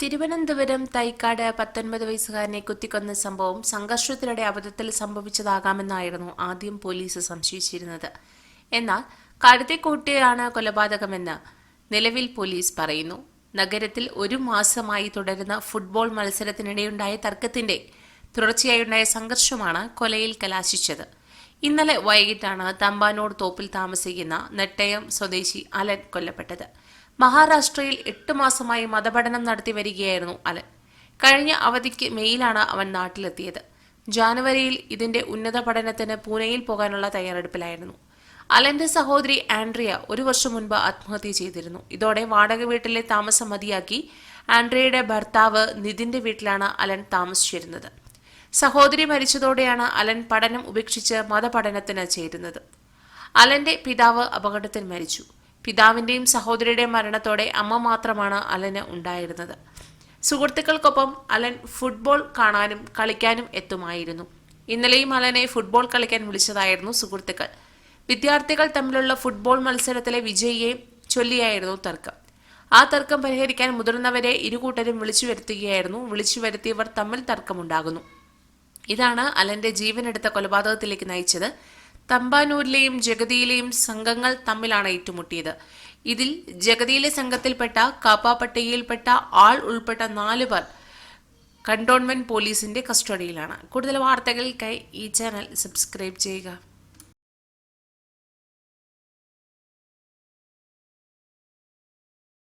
തിരുവനന്തപുരം തൈക്കാട് പത്തൊൻപത് വയസ്സുകാരനെ കുത്തിക്കൊന്ന സംഭവം സംഘർഷത്തിനിടെ അബദ്ധത്തിൽ സംഭവിച്ചതാകാമെന്നായിരുന്നു ആദ്യം പോലീസ് സംശയിച്ചിരുന്നത്. എന്നാൽ കരുതിക്കൂട്ടിയാണ് കൊലപാതകമെന്ന് നിലവിൽ പോലീസ് പറയുന്നു. നഗരത്തിൽ ഒരു മാസമായി തുടരുന്ന ഫുട്ബോൾ മത്സരത്തിനിടെയുണ്ടായ തർക്കത്തിന്റെ തുടർച്ചയായുണ്ടായ സംഘർഷമാണ് കൊലയിൽ കലാശിച്ചത്. ഇന്നലെ വൈകിട്ടാണ് തമ്പാനോട് തോപ്പിൽ താമസിക്കുന്ന നെട്ടയം സ്വദേശി അലൻ കൊല്ലപ്പെട്ടത്. മഹാരാഷ്ട്രയിൽ എട്ട് മാസമായി മതപഠനം നടത്തി വരികയായിരുന്നു അലൻ. കഴിഞ്ഞ അവധിക്ക് മെയ്യിലാണ് അവൻ നാട്ടിലെത്തിയത്. ജാനുവരിയിൽ ഇതിന്റെ ഉന്നത പഠനത്തിന് പൂനെയിൽ പോകാനുള്ള തയ്യാറെടുപ്പിലായിരുന്നു. അലന്റെ സഹോദരി ആൻഡ്രിയ ഒരു വർഷം മുൻപ് ആത്മഹത്യ ചെയ്തിരുന്നു. ഇതോടെ വാടക വീട്ടിലെ താമസം മതിയാക്കി ആൻഡ്രിയയുടെ ഭർത്താവ് നിതിന്റെ വീട്ടിലാണ് അലൻ താമസിച്ചിരുന്നത്. സഹോദരി മരിച്ചതോടെയാണ് അലൻ പഠനം ഉപേക്ഷിച്ച് മതപഠനത്തിന് ചേരുന്നത്. അലന്റെ പിതാവ് അപകടത്തിൽ മരിച്ചു. പിതാവിന്റെയും സഹോദരിയുടെയും മരണത്തോടെ അമ്മ മാത്രമാണ് അലന് ഉണ്ടായിരുന്നത്. സുഹൃത്തുക്കൾക്കൊപ്പം അലൻ ഫുട്ബോൾ കാണാനും കളിക്കാനും എത്തുമായിരുന്നു. ഇന്നലെയും അലനെ ഫുട്ബോൾ കളിക്കാൻ വിളിച്ചതായിരുന്നു സുഹൃത്തുക്കൾ. വിദ്യാർത്ഥികൾ തമ്മിലുള്ള ഫുട്ബോൾ മത്സരത്തിലെ വിജയിയെ ചൊല്ലിയായിരുന്നു തർക്കം. ആ തർക്കം പരിഹരിക്കാൻ മുതിർന്നവരെ ഇരുകൂട്ടരും വിളിച്ചു വരുത്തുകയായിരുന്നു. വിളിച്ചു വരുത്തിയവർ തമ്മിൽ തർക്കമുണ്ടാകുന്നു. ഇതാണ് അലന്റെ ജീവനെടുത്ത കൊലപാതകത്തിലേക്ക് നയിച്ചത്. തമ്പാനൂരിലെയും ജഗതിയിലെയും സംഘങ്ങൾ തമ്മിലാണ് ഏറ്റുമുട്ടിയത്. ഇതിൽ ജഗതിയിലെ സംഘത്തിൽപ്പെട്ട കാപ്പാപ്പട്ടികയിൽപ്പെട്ട ആൾ ഉൾപ്പെട്ട നാല് പേർ കണ്ടോൺമെന്റ് പോലീസിന്റെ കസ്റ്റഡിയിലാണ്. കൂടുതൽ വാർത്തകൾക്കായി ഈ ചാനൽ സബ്സ്ക്രൈബ് ചെയ്യുക.